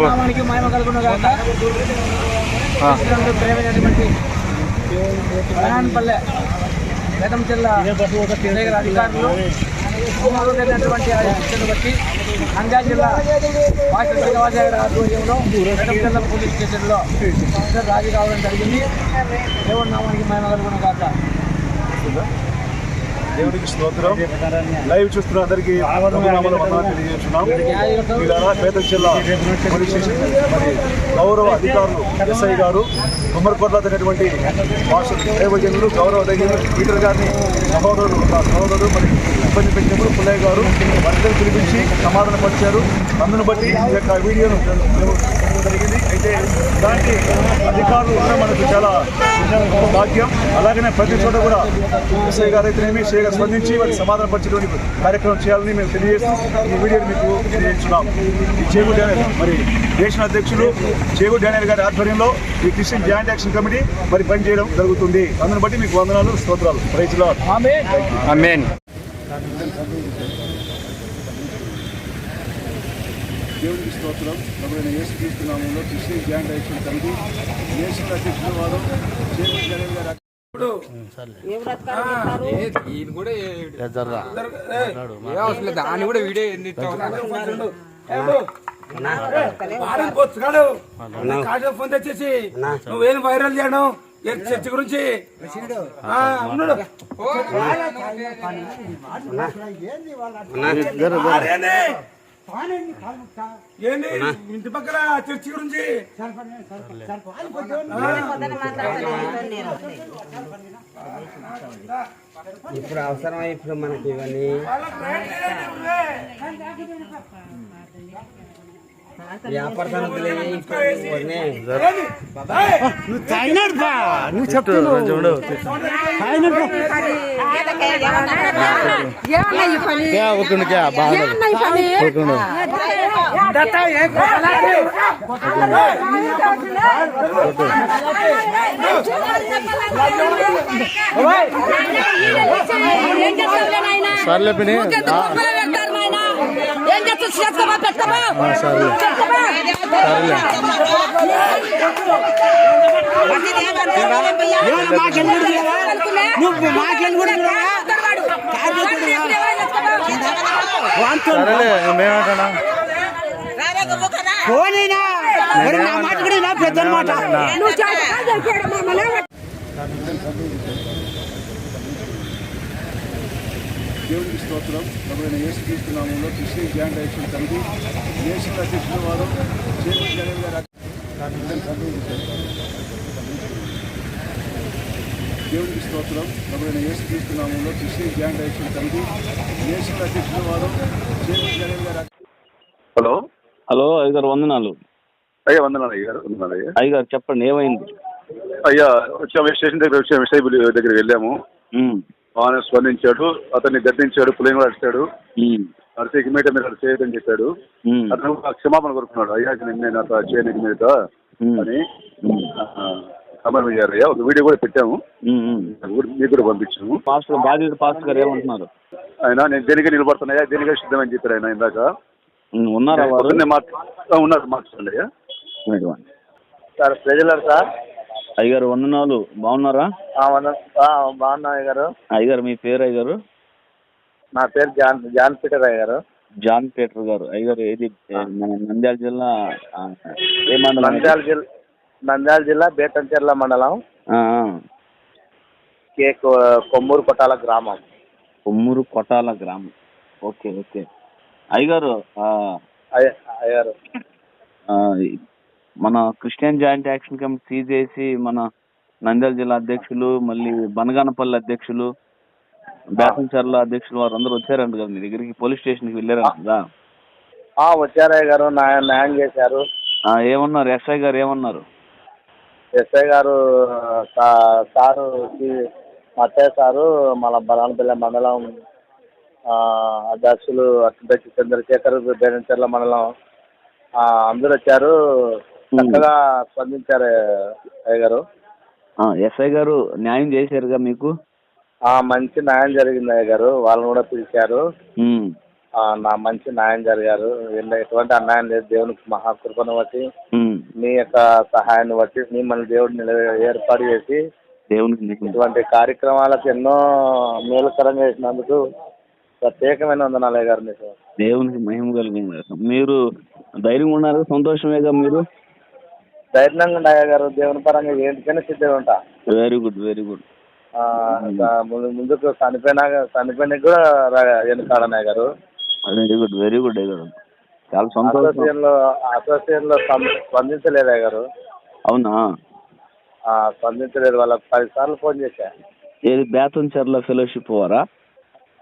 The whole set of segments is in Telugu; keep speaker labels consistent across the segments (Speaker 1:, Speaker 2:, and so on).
Speaker 1: నామానికి మహిమ కలుగును గాక.
Speaker 2: ఆ.
Speaker 1: శ్రీరాముడు ప్రేమైనటువంటి బనాన్పల్లె వేదం జిల్లా అధికారులు ఆ శిక్షను బట్టి నంద్యాల జిల్లా వాటి శ్రీనివాస గారి ఆధ్వర్యంలో వేదం జిల్లా పోలీస్ స్టేషన్లో రాజీ కావడం జరిగింది. దేవుడి నామానికి మహిమ కలుగును గాక.
Speaker 3: దేవుడికి స్తోత్రం. లైవ్ చూస్తున్న అందరికీ తెలియజేస్తున్నాం. వీళ్ళ పేద జిల్లా పోలీస్ స్టేషన్ మరి గౌరవ అధికారులు ఎస్ఐ గారు కుమ్మరికొట్ల అనేటువంటి మాస్టర్ దైవజనులు గౌరవ దైవజనులు పీటర్ గారిని సహోదరులు ఒక సహోదరుడు మరి ఇబ్బంది పెట్టినప్పుడు పుల్లయ్య గారు వారిద్దరు పిలిపించి సమాధానపరిచారు అందును బట్టి ఈ యొక్క వీడియోను జరిగింది ఇలాంటి అధికారులు ఉండడం మనకు చాలా భాగ్యం. అలాగనే ప్రతి చోట కూడా ఎస్ఐ గారు అయితేనేమి ఎస్ఐ గారు స్పందించి వారికి సమాధాన పరిచేటువంటి కార్యక్రమం చేయాలని మేము తెలియజేస్తూ ఈ వీడియోని మీకు తెలియజేస్తున్నాం. ఈ చేగు డానియల్ మరి దేశ అధ్యక్షులు చేగు డానియల్ గారి ఆధ్వర్యంలో ఈ క్రిస్టియన్ జాయింట్ యాక్షన్ కమిటీ మరి పనిచేయడం జరుగుతుంది. అందుని బట్టి మీకు వందనాలు స్తోత్రాలు.
Speaker 1: ఆమె
Speaker 2: అమేన్
Speaker 3: దేవుడికి స్తోత్రం. ప్రభుత్వ యేసు క్రీస్తు నామంలో Christian joint action committee national అధ్యక్షుల వారు గారి
Speaker 4: కూడా వీడియో
Speaker 1: ఫోన్ తెచ్చేసి నువ్వేం వైరల్ చేయడం? ఏ చర్చ గురించి? ఆ, ఉన్నాడు. ఏంది? ఏంది ఇంటి పక్కన చర్చి గురించి?
Speaker 5: ఇప్పుడు అవసరమా ఇప్పుడు మనకి ఇవన్నీ?
Speaker 2: చూడు
Speaker 6: ఏమన్నా ఈ పని
Speaker 2: క్యా ఊరుకుండు క్యా బాగా
Speaker 6: ఏమన్నా ఈ పని ఏం చేస్తావు? చేసుకోమా, పెట్టుకోమా?
Speaker 2: ఆ, సర్లే.
Speaker 6: పెట్టుకోమా?
Speaker 2: సరేలే
Speaker 6: నువ్వు మాకెళ్ళి కూడా
Speaker 2: సరేలే మేమేమంటున్నా
Speaker 6: నువ్వు చేస్తావు మమ్మల్ని
Speaker 3: దేవుడికి స్తోత్రం. ప్రభుత్వ యేసు క్రీస్తు నామంలో Christian joint action committee national అధ్యక్షుల వారు గారి దేవుడికి స్తోత్రం. ప్రభుత్వ యేసు క్రీస్తు నామంలో Christian joint action committee national అధ్యక్షుల వారు గారి
Speaker 7: హలో.
Speaker 8: హలో అయ్యగారు వందనాలు.
Speaker 7: అయ్యా వందనాలు అయ్య గారు వందనాలు అయ్యా.
Speaker 8: అయ్యగారు చెప్పండి ఏమైంది?
Speaker 7: అయ్యా వచ్చాము స్టేషన్ దగ్గర వచ్చాము ఎస్ఐ దగ్గరికి వెళ్ళాము. ఆయన స్పందించాడు అతన్ని గద్దించాడు పులింగ్ అడిచాడు అడితే మీద మీరు అలా చేయొద్దని చెప్పాడు అతను క్షమాపణ కోరుకున్నాడు అయ్యా నేను అట్లా చేయనికి మీద అని కమర్ అయ్యా ఒక వీడియో కూడా పెట్టాము. అది మీకు కూడా పంపించాము.
Speaker 8: పాస్టర్ బాధ్యత పాస్టర్ గారు ఏమంటున్నారు?
Speaker 7: ఆయన నేను దేనికే నిలబడుతున్నాయా? దేనికే సిద్ధమని చెప్పారు ఆయన ఇందాక.
Speaker 8: ఉన్నారా
Speaker 7: ఉన్నారు మాట్లాడండి అయ్యా.
Speaker 5: సార్ ప్రజలర్ సార్?
Speaker 8: అయ్యగారు వందనాలు బాగున్నారా?
Speaker 5: బాగున్నా గారు
Speaker 8: అయ్యగారు మీ పేరు అయ్యగారు?
Speaker 5: నా పేరు జాన్ జాన్ పీటర్ అయ్య గారు
Speaker 8: జాన్ పీటర్ గారు. అయ్యగారు ఏది మన నంద్యాల జిల్లా ఏ మండలం?
Speaker 5: నంద్యాల జిల్లా నంద్యాల జిల్లా బేతంచెర్ల మండలం. కే కొమ్మూరు కొట్టాల గ్రామం.
Speaker 8: కొమ్మూరు కొటాల గ్రామం. Okay okay. అయ్యగారు
Speaker 5: అయ్యారు
Speaker 8: ఆ, మన Christian joint action committee seize చేసి మన నంద్యాల జిల్లా అధ్యక్షులు మళ్ళీ బనగానపల్లి అధ్యక్షులు బేతంచర్ల అధ్యక్షులు వారు అందరూ వచ్చారంట కదా మీ దగ్గరికి పోలీస్ స్టేషన్కి వెళ్ళారంట కదా.
Speaker 5: ఆ, వచ్చారయ్య గారు న్యాయం చేశారు.
Speaker 8: ఆ, ఏమన్నారు? ఎస్ఐ గారు ఏమన్నారు?
Speaker 5: ఎస్ఐ గారు సారు అత్తయ్య సారు మన బలానపల్లి మండలం అధ్యక్షులు అట్టిపల్లి చంద్రశేఖర్ బేరంచెర్ల మండలం అందరూ వచ్చారు. చక్కగా స్పందించారు అయ్య గారు.
Speaker 8: ఎస్ఐ గారు న్యాయం చేశారుగా మీకు?
Speaker 5: ఆ, మంచి న్యాయం జరిగింది అయ్య గారు. వాళ్ళని కూడా పిలిచారు. నా మంచి న్యాయం జరిగారు. ఎటువంటి అన్యాయం లేదు. దేవునికి మహాకృపను బట్టి. మీ యొక్క సహాయాన్ని బట్టి మిమ్మల్ని దేవుడు నిల- ఏర్పాటు చేసి
Speaker 8: దేవునికి.
Speaker 5: ఇటువంటి కార్యక్రమాలకు ఎన్నో మేలుకరంగా చేసినందుకు ప్రత్యేకమైన వందనాలయ్య గారు మీకు.
Speaker 8: దేవునికి మహిమ కలిగింది. మీరు ధైర్యం ఉన్నారు సంతోషమేగా మీరు?
Speaker 5: ధైర్యంగా ఉన్నాయ్య గారు. దేవుని పరంగా ఏంటికైనా సిద్ధంగా ఉంటా.
Speaker 8: వెరీ గుడ్ వెరీ గుడ్
Speaker 5: ముందుకు చనిపోయినా చనిపోయినా కూడా వెనుకాడన్నాయి గారు.
Speaker 8: వెరీ గుడ్ వెరీ గుడ్ గారు. చాలా సంతోషం.
Speaker 5: అసోసియేషన్లో స్పందించలేదా గారు.
Speaker 8: అవునా?
Speaker 5: ఆ, స్పందించలేదు. వాళ్ళకి పది సార్లు ఫోన్ చేశా.
Speaker 8: ఏది బేతం చెర్ల ఫెలోషిప్ వారా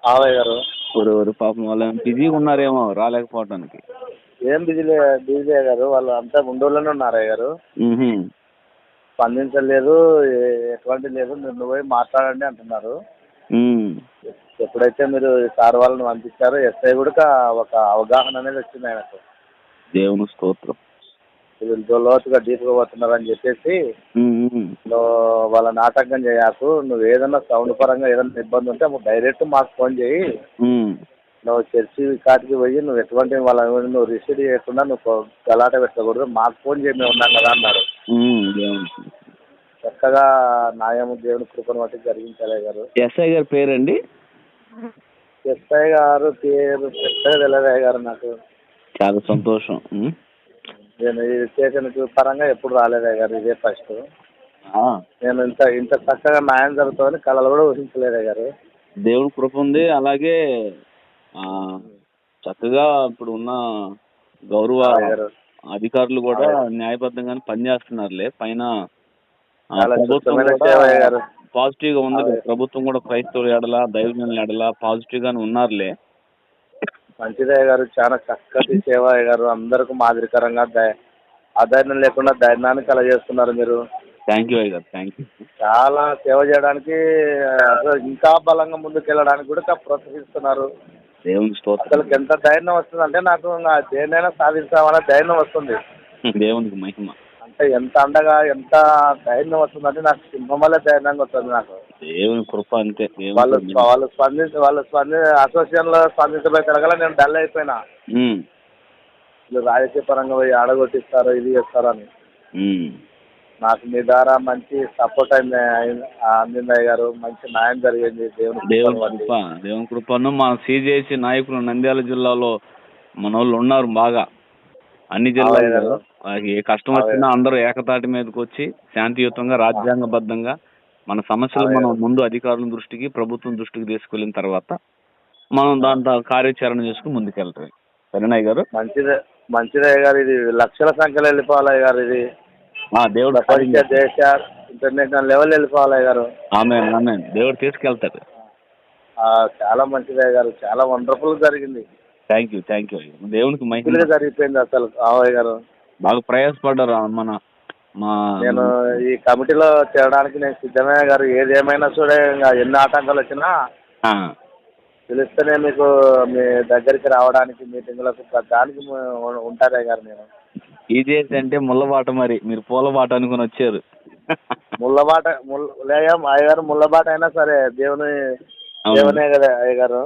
Speaker 5: ఆవయ్య గారు.
Speaker 8: ఒరు పాపం వాళ్ళు బిజీగా ఉన్నారేమో రాలేకపోవటానికి.
Speaker 5: ఏం బిజీలే బిజీ గారు వాళ్ళు అంతా ముందులోనే ఉన్నారయ్య గారు. స్పందించలేదు ఎటువంటి లేదు మీరు నువ్వు పోయి మాట్లాడండి అంటున్నారు. ఎప్పుడైతే మీరు సార్ వాళ్ళని పంపించారో ఎస్ఐ కూడా ఒక అవగాహన అనేది వచ్చింది ఆయనకు
Speaker 8: దేవుని స్తోత్రం
Speaker 5: వీళ్ళు లోతుగా డీప్గా పోతున్నారని చెప్పేసి
Speaker 8: మ్, మ్.
Speaker 5: నువ్వు వాళ్ళ నాటకం చేయకు నువ్వు ఏదైనా సౌండ్ పరంగా ఏదైనా ఇబ్బంది ఉంటే డైరెక్ట్ మాకు ఫోన్ చేయి. నువ్వు చర్చి కాటికి పోయి నువ్వు ఎటువంటి వాళ్ళ నువ్వు రిసీవ్ చేయకుండా నువ్వు గలాట పెట్టకూడదు. మాకు ఫోన్ చేయి మేము ఉన్నాం కదా అన్నారు చక్కగా న్యాయం దేవుని కృపను బట్టి జరిగించాలే గారు.
Speaker 8: ఎస్ఐ గారి పేరండి?
Speaker 5: ఎస్ఐ గారు పేరు పెద్దగా తెలియదు గారు నాకు.
Speaker 8: చాలా సంతోషం.
Speaker 5: నేను ఈ స్టేషన్ పరంగా ఎప్పుడు రాలేదే గారు ఇదే ఫస్ట్. నేను ఇంత ఇంత చక్కగా న్యాయం జరుగుతుందని కళలు కూడా ఊహించలేదే గారు.
Speaker 8: దేవుని కృప ఉంది. అలాగే చక్కగా ఇప్పుడు ఉన్న గౌరవ
Speaker 5: గారు
Speaker 8: అధికారులు కూడా న్యాయబద్ధంగానే పనిచేస్తున్నారులే. పైన. పాజిటివ్గా ఉంది. ప్రభుత్వం కూడా క్రైస్తవుల ఎడల దైవజనుల ఎడల పాజిటివ్ గానే ఉన్నారులే.
Speaker 5: మంచిదయ్య గారు చాలా చక్కటి సేవ గారు. అందరికి మాదిరికరంగా అధైర్యం లేకుండా ధైర్యాన్ని కలగజేస్తున్నారు మీరు.
Speaker 8: థ్యాంక్ యూ గారు. థ్యాంక్ యూ
Speaker 5: చాలా సేవ చేయడానికి ఇంకా బలంగా ముందుకు వెళ్ళడానికి కూడా ప్రోత్సహిస్తున్నారు
Speaker 8: దేవుని స్తోత్రం.
Speaker 5: అసలు ఎంత ధైర్యం వస్తుందంటే నాకు ఇంకా దేన్నైనా సాధించామనే ధైర్యం వస్తుంది.
Speaker 8: దేవునికి మహిమ.
Speaker 5: అంటే ఎంత అండగా ఎంత ధైర్యం వస్తుందంటే నాకు సింహం వల్ల ధైర్యంగా వస్తుంది నాకు.
Speaker 8: దేవుని కృప అంతే
Speaker 5: వాళ్ళు. వాళ్ళు స్పందించి వాళ్ళు స్పంది అసోసియేషన్లో స్పందించబోయే నేను డల్ అయిపోయినా. వీళ్ళు రాజకీయ పరంగా పోయి ఆడగొట్టిస్తారు ఇది చేస్తారు అని. నాకు మీ ద్వారా మంచి సపోర్ట్ అయింది అందిందయ్య గారు మంచి న్యాయం జరిగింది. దేవుని
Speaker 8: దేవుని. కృప దేవుని కృపను మన సిజేసి నాయకులు నంద్యాల జిల్లాలో మన వాళ్ళు ఉన్నారు బాగా. అన్ని. వాళ్ళకి ఏ కష్టం వచ్చినా అందరూ ఏకతాటి మీదకి వచ్చి శాంతియుతంగా రాజ్యాంగబద్ధంగా మన సమస్యలు మనం ముందు అధికారుల దృష్టికి ప్రభుత్వం దృష్టికి తీసుకెళ్ళిన తర్వాత మనం దాంట్లో కార్యాచరణ చేసుకుని ముందుకెళ్తాం. సరేనాయ్ గారు?
Speaker 5: మంచిదే మంచిదయ్య గారు ఇది లక్షల సంఖ్యలో వెళ్ళిపోవాలయ్య గారు ఇది.
Speaker 8: దేవుడు
Speaker 5: ఇంటర్నేషనల్ లెవెల్ వెళ్ళిపోవాలయ్య గారు.
Speaker 8: ఆమె ఆమె దేవుడు తీసుకెళ్తాడు.
Speaker 5: ఆ, చాలా మంచిదయ్య గారు. చాలా వండర్ఫుల్ జరిగింది.
Speaker 8: థ్యాంక్ యూ థ్యాంక్ యూ దేవునికి మహిమ.
Speaker 5: గా జరిగిపోయింది అసలు. ఆవయ్య గారు.
Speaker 8: బాగా ప్రయాసపడ్డారు మన మా
Speaker 5: నేను ఈ కమిటీలో చేరడానికి నేను సిద్ధమయ్య గారు. ఏది ఏమైనా చూడే ఎన్ని ఆటంకాలు వచ్చినా పిలిస్తేనే మీకు మీ దగ్గరికి రావడానికి మీటింగ్లకు దానికి ఉంటారే గారు నేను.
Speaker 8: ఈజీఎస్ అంటే ముళ్ళబాట మరి మీరు పూలబాట అనుకుని వచ్చారు
Speaker 5: లేయం అయ్యగారు ముళ్ళబాట అయినా సరే దేవుని
Speaker 8: అవును.
Speaker 5: దేవునే కదా అయ్యగారు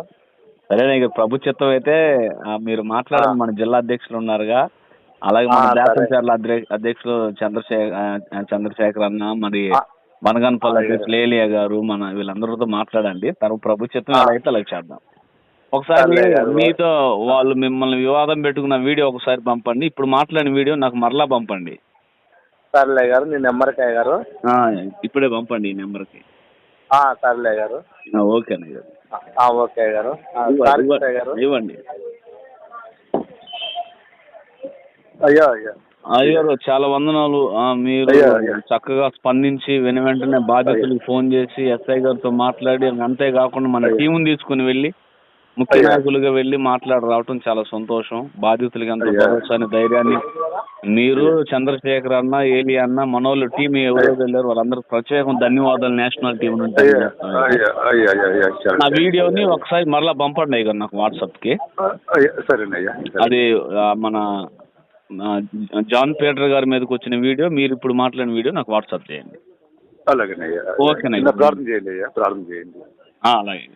Speaker 8: సరేనా ఇక ప్రభు చిత్తం అయితే ఆ, మీరు మాట్లాడండి మన జిల్లా అధ్యక్షులు ఉన్నారుగా అలాగే మన
Speaker 5: ఆ, సరే.
Speaker 8: అధ్యక్షులు చంద్రశేఖర్ చంద్రశేఖర్ అన్న మరి
Speaker 5: ఆ.
Speaker 8: వనగన్పల్లి
Speaker 5: అలాగే.
Speaker 8: అధ్యక్షులు ఏలియా గారు మన వీళ్ళందరితో మాట్లాడండి తర్వాత ప్రభు చిత్తం
Speaker 5: ఆ.
Speaker 8: ఎలా అయితే అలా చేద్దాం ఒకసారి
Speaker 5: గారు.
Speaker 8: మీతో వాళ్ళు మిమ్మల్ని వివాదం పెట్టుకున్న వీడియో ఒకసారి పంపండి. ఇప్పుడు మాట్లాడిన వీడియో నాకు మరలా పంపండి.
Speaker 5: సర్లే గారు నీ నెంబర్కి అయ్యగారు
Speaker 8: ఆ, ఇప్పుడే పంపండి ఈ నెంబర్కి.
Speaker 5: సర్లే గారు.
Speaker 8: ఓకే గారు.
Speaker 5: ఓకే అయ్యగారు ఆ,
Speaker 8: ఇవ్వండి,
Speaker 5: అయ్యో అయ్యో.
Speaker 8: అయ్యారు చాలా వందనాలు. మీరు
Speaker 5: అయ్యో, అయ్యో.
Speaker 8: చక్కగా స్పందించి వెను వెంటనే బాధ్యతలకు ఫోన్ చేసి ఎస్ఐ గారితో మాట్లాడి అంతేకాకుండా మన టీముని తీసుకుని వెళ్ళి ముఖ్య. నాయకులుగా వెళ్ళి మాట్లాడి రావటం చాలా సంతోషం బాధితులకి అంత. భరోసాని ధైర్యాన్ని మీరు చంద్రశేఖర్ అన్న ఏలి అన్న మనోళ్ళు టీం ఎవరో వెళ్ళారు వాళ్ళందరూ ప్రత్యేకం ధన్యవాదాలు నేషనల్ టీం నుంచి
Speaker 7: అయ్యా
Speaker 8: తెలియజేస్తున్నాను.
Speaker 7: అయ్యా అయ్యా అయ్యా అయ్యా
Speaker 8: నా
Speaker 7: సరే
Speaker 8: వీడియోని ఒకసారి మరలా పంపండి అయ్య నాకు
Speaker 7: వాట్సాప్కి.
Speaker 8: అది ఆ, మన ఆ, జాన్ పీటర్ గారి మీదకి వచ్చిన వీడియో మీరు ఇప్పుడు మాట్లాడిన వీడియో నాకు వాట్సాప్ చేయండి
Speaker 7: అలాగేనయ్యా
Speaker 8: ఓకేనయ్యా.
Speaker 7: ప్రార్థన చేయండి ప్రార్థన చేయండి
Speaker 8: ఆ, అలాగే